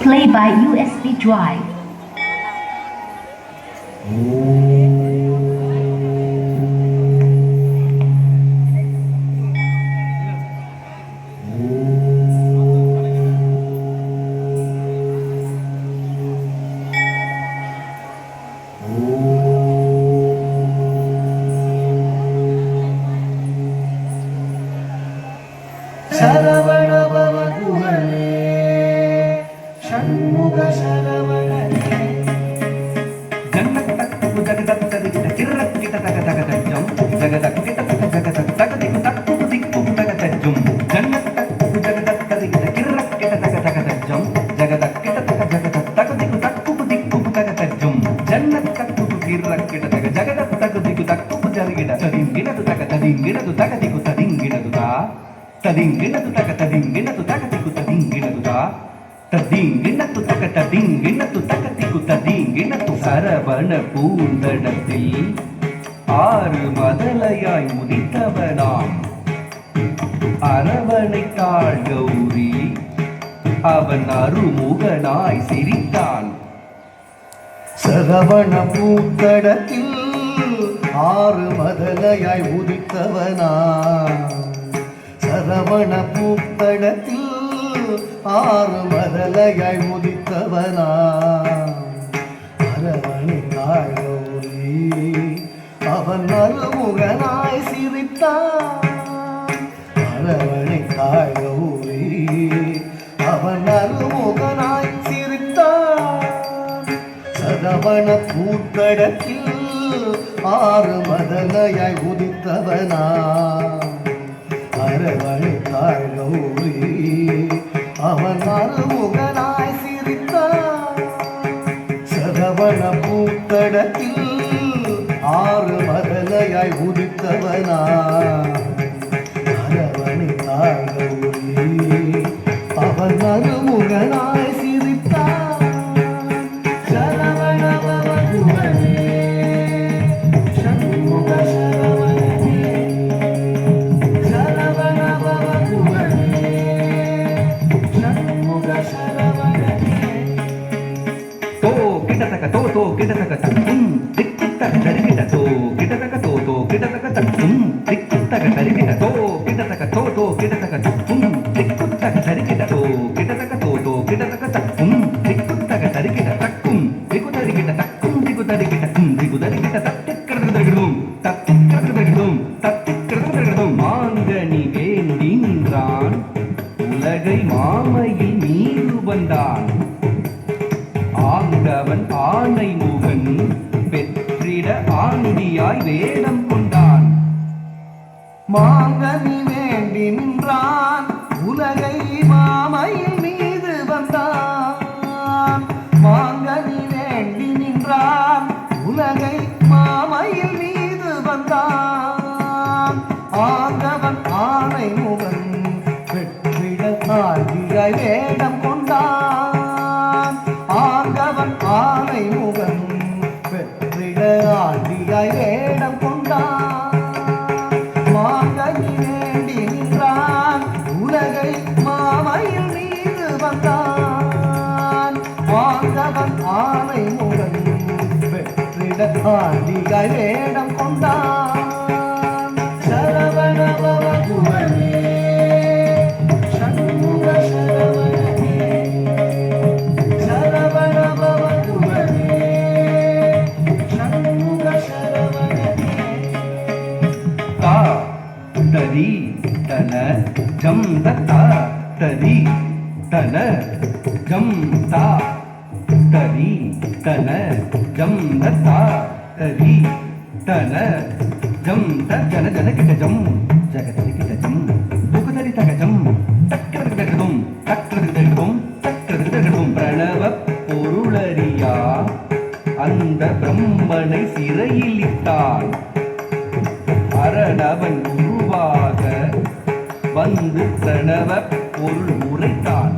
Play by USB drive. తదింగిణదు తగ తదింగిణదు తగ తదింగిణదు తగ దిక్కు తదింగిణదుదా ததீங்கின துத்தக ததீங்கின துத்தக பூந்தடத்தில் ஆறு மதலையாய் முதித்தவனாம். அரவணைத்தாள் கௌரி அவன் அருமுகனாய் சிரித்தான் சரவண பூத்தடத்தில் ஆறு மதலையாய் உதித்தவனா சரவண பூத்தடத்தில் ஆறு மதலையாய் உதித்தவனா அரவணை தாழோரி அவன் அருமுகனாய் சிரித்தான். அரவணை தாழோரி அவன் அருமுகனாய் சிரித்தான். சதவண பூத்தடத்தில் ஆறு மதலையாய் உதித்தவனா அரவணை தாழோரி அவன் அருமுகனாய் சிரித்தான் சதவண பூத்தடத்தில் ஆறு மதலையாய் உதித்தவனா கிட்டத்தக்க தக்கும் திக்குத்தக தருகிட்ட தோ கிட்டத்தக்க தோ தோ கிட்டத்தக்க தக்கும் திக்குத்தக தருகிட்ட தோ கிட்டத்தக்க தோ தோ தக்கும் தக்கும் திக்கு தக்கும் திக்கு திக்கு மாங்கனி வேண்டி நின்றான் உலகை மாமையில் மீது வந்தான் ஆண்டவன் ஆணை முகன் பெற்றிட ஆண்டியாய் வேறு மாங்கனி வேண்டி நின்றான் உலகை மாமையில் மீது வந்தான். மாங்கனி வேண்டி நின்றான். உலகை மாமையில் மீது வந்தான். ஆண்டவன் ஆணை முகன் வெற்றிட ஆண்டியாய் வேடம் கொண்டான். ஆண்டவன் ஆணை முகன் வெற்றிட ஆண்டியாய் வேடம் சண்முக சரவணனே தா தரி தன ஜம் தத்தா தரி தன ஜம் தா தரி தன ஜம் தத்தா தரி தன ஜம் த ஜன ஜன கிட்ட ஜம் ஜகதரி கிட்ட ஜம் புகுதரி தக ஜம் தக்கிறது தகதும் தக்கிறது தகதும் தக்கிறது தகதும் பிரணவ பொருளறியா அந்த பிரம்மனை சிறையில் இட்டான் அரணவன் உருவாக வந்து பிரணவ பொருள் உரைத்தான்.